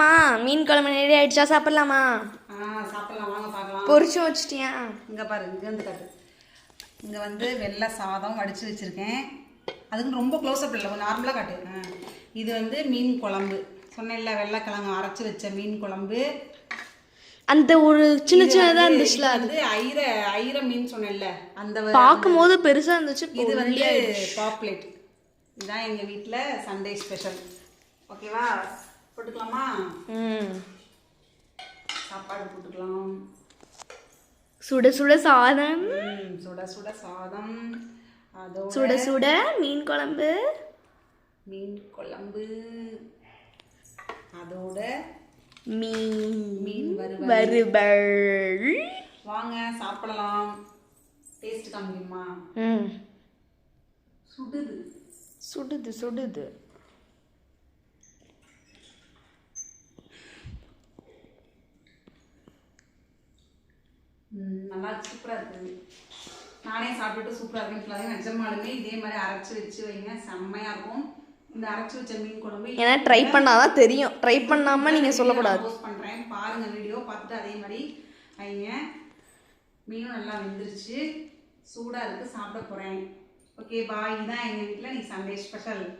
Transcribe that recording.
என்னம்மா மீன் குழம்பு ரெடி ஆயிடுச்சா? சாப்பிடலாமா? ஆ சாப்பிடலாம். வாங்க பார்க்கலாம். பொரிச்சும் வச்சிட்டியா? இங்கே பாரு இங்கே வந்து காட்டு. இங்கே வந்து வெள்ளை சாதம் வடித்து வச்சுருக்கேன். அதுக்கு ரொம்ப க்ளோஸ்அப் இல்லை நார்மலாக காட்டு. இது வந்து மீன் குழம்பு. சொன்னேன்ல வெள்ளைக்கிழங்கு அரைச்சி வச்ச மீன் குழம்பு. அந்த ஒரு சின்ன சின்னதா இருந்துச்சுல வந்து ஐர ஐர மீன் சொன்னேன்ல அந்த பார்க்கும்போது பெருசா இருந்துச்சு இது வந்து பாப்லேட் இதுதான் எங்கள் வீட்டில் சண்டே ஸ்பெஷல். ஓகேவா? போட்டுக்கலாமா? ம். சாப்பாடு போட்டுக்கலாம். சுட சுட சாதம். சுட சுட சாதம். சுட சுட மீன் குழம்பு. மீன் குழம்பு. அதோட மீன் மீன் வறுவல். வாங்க சாப்பிடலாம். டேஸ்ட் காமிக்குமா? ம். சுடுது. சுடுது சுடுது. நல்லா சூப்பராக இருக்குது நானே சாப்பிட்டுட்டு சூப்பராக இருக்குன்னு நிஜமாலுமே இதே மாதிரி அரைச்சி வச்சு வைங்க. செம்மையாக இருக்கும். இந்த அரைச்சி வச்ச மீன் குழம்பு ஏன்னா ட்ரை பண்ணாதான் தெரியும். ட்ரை பண்ணாம நீங்க சொல்லக்கூடாது. போஸ்ட் பண்ணுறேன் பாருங்க வீடியோ பார்த்துட்டு அதே மாதிரி வைங்க. மீனும் நல்லா வெந்துருச்சு. சூடாக இருக்குது சாப்பிட போகிறேன் ஓகே பாய் இதான் எங்கள் வீட்டில் நீ சண்டே ஸ்பெஷல்